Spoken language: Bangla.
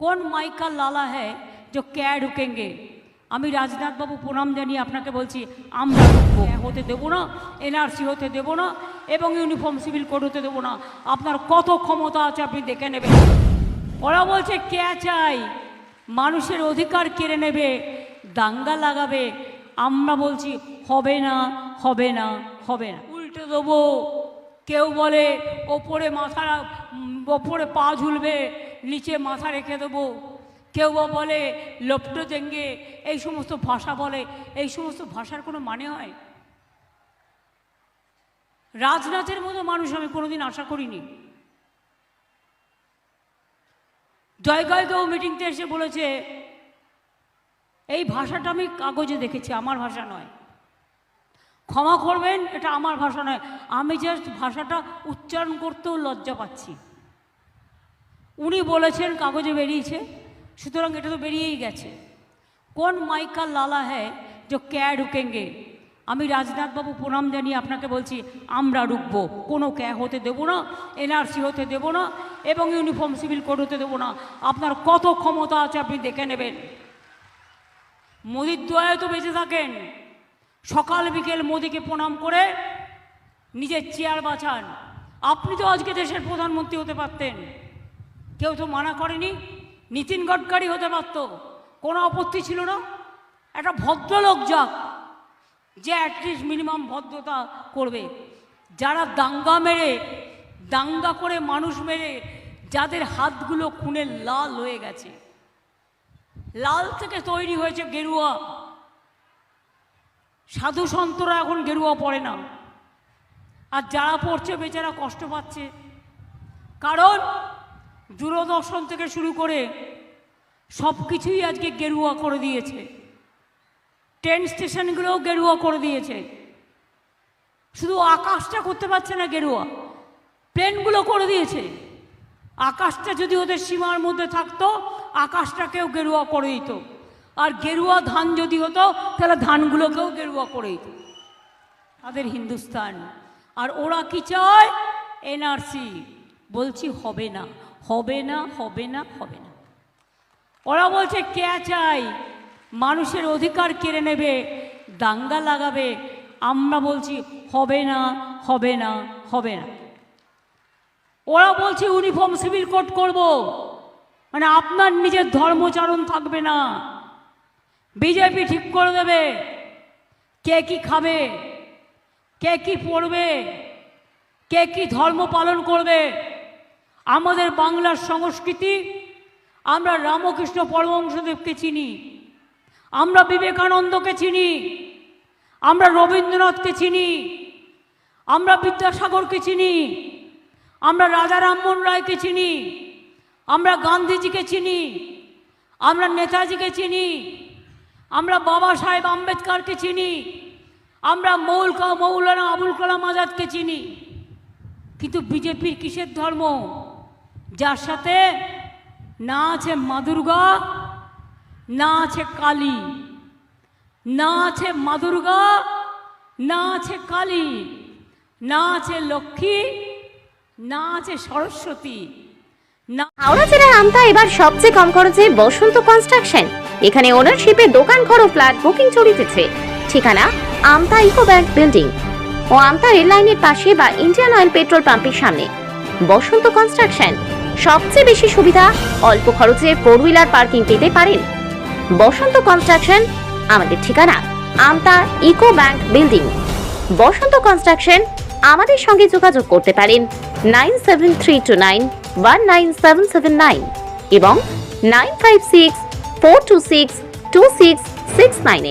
কোন মাইকা লালা হ্যায় যে কে ঢুকেঙ্গে আমি রাজনাথবাবু প্রণাম জানিয়ে আপনাকে বলছি আমরা হতে দেবো না এনআরসি হতে দেবো না এবং ইউনিফর্ম সিভিল কোড হতে দেবো না আপনার কত ক্ষমতা আছে আপনি দেখে নেবেন ওরা বলছে কে চাই মানুষের অধিকার কেড়ে নেবে দাঙ্গা লাগাবে আমরা বলছি হবে না হবে না হবে না উল্টে দেবো কেউ বলে ওপরে মাথা ওপরে পা ঝুলবে নিচে মাথা রেখে দেবো। কেউ বা বলে, লপটো দেঙ্গে এই সমস্ত ভাষা বলে। এই সমস্ত ভাষার কোনো মানে হয়? রাজনাথের মতো মানুষ আমি কোনোদিন আশা করিনি। জয়গাইগাঁও মিটিংতে এসে বলেছে, এই ভাষাটা আমি কাগজে দেখেছি, আমার ভাষা নয়। ক্ষমা করবেন, এটা আমার ভাষা নয়। আমি জাস্ট ভাষাটা উচ্চারণ করতেও লজ্জা পাচ্ছি। উনি বলেছেন, কাগজে বেরিয়েছে, সুতরাং এটা তো বেরিয়েই গেছে। কোন মাইকা লালা হ্যায় যে ক্যা ঢুকেঙ্গে আমি রাজনাথবাবু প্রণাম জানিয়ে আপনাকে বলছি, আমরা ঢুকবো কোনো ক্যা হতে দেবো না, এনআরসি হতে দেবো না, এবং ইউনিফর্ম সিভিল কোড হতে দেবো না। আপনার কত ক্ষমতা আছে আপনি দেখে নেবেন। মোদির দোয়ায় তো বেঁচে থাকেন। সকাল বিকেল মোদিকে প্রণাম করে নিজের চেয়ার বাঁচান। আপনি তো আজকে দেশের প্রধানমন্ত্রী হতে পারতেন। কেউ তো মানা করেনি। নীতিন গডকারি হতে পারত। কোনো আপত্তি ছিল না। একটা ভদ্রলোক যাক, যে অ্যাটলিস্ট মিনিমাম ভদ্রতা করবে। যারা দাঙ্গা মেরে, দাঙ্গা করে মানুষ মেরে, যাদের হাতগুলো খুনে লাল হয়ে গেছে। লাল থেকে তৈরি হয়েছে গেরুয়া। সাধু সন্তরা এখন গেরুয়া পড়ে না। আর যারা পড়ছে, বেচারা কষ্ট পাচ্ছে। কারণ দূরদর্শন থেকে শুরু করে সব কিছুই আজকে গেরুয়া করে দিয়েছে। ট্রেন স্টেশনগুলোও গেরুয়া করে দিয়েছে। শুধু আকাশটা করতে পারছে না গেরুয়া প্লেনগুলো করে দিয়েছে। আকাশটা যদি ওদের সীমার মধ্যে থাকতো, আকাশটাকেও গেরুয়া করে দিত। আর গেরুয়া ধান যদি হতো, তাহলে ধানগুলোকেও গেরুয়া করে দিত। তাদের হিন্দুস্তান। আর ওরা কি চায়? এনআরসি। বলছি হবে না। হবে না হবে না হবে না। ওরা বলছে, কে চাই? মানুষের অধিকার কেড়ে নেবে, দাঙ্গা লাগাবে। আমরা বলছি, হবে না হবে না হবে না। ওরা বলছে, ইউনিফর্ম সিভিল কোড করব। মানে আপনার নিজের ধর্মচারণ থাকবে না। বিজেপি ঠিক করে দেবে। কে কি খাবে? কে কি পড়বে? কে কি ধর্ম পালন করবে? আমাদের বাংলার সংস্কৃতি, আমরা রামকৃষ্ণ পরমহংসদেবকে চিনি, আমরা বিবেকানন্দকে চিনি, আমরা রবীন্দ্রনাথকে চিনি, আমরা বিদ্যাসাগরকে চিনি, আমরা রাজা রামমোহন রায়কে চিনি, আমরা গান্ধীজিকে চিনি, আমরা নেতাজিকে চিনি, আমরা বাবা সাহেব আম্বেদকারকে চিনি, আমরা মৌলকা মৌলানা আবুল কালাম আজাদকে চিনি। কিন্তু বিজেপির কিসের ধর্ম? যার সাথে না আছে মা দুর্গা না আছে কালী। না আছে মা দুর্গা না আছে কালী। না আছে লক্ষ্মী, না আছে সরস্বতী। হাওড়া জেলার আমতা এবার সবচেয়ে কম খরচে বসন্ত কনস্ট্রাকশন। এখানে ওনারশিপে দোকান ঘর ও ফ্ল্যাট বুকিং চলিতেছে। ঠিকানা আমতা ইকো ব্যাংক বিল্ডিং ও আমতা রেল লাইনের পাশে বা ইন্ডিয়ান অয়েল পেট্রোল পাম্পের সামনে। বসন্ত কনস্ট্রাকশন। সবচেয়ে বেশি সুবিধা অল্প খরচে ফোর হুইলার পার্কিং পেতে পারেন। বসন্ত কনস্ট্রাকশন, আমাদের ঠিকানা, Amta eco bank building. Basanta construction, আমাদের সঙ্গে যোগাযোগ করতে পারেন nine seven three two nine one nine seven seven nine এবং nine five six four two six two six six nine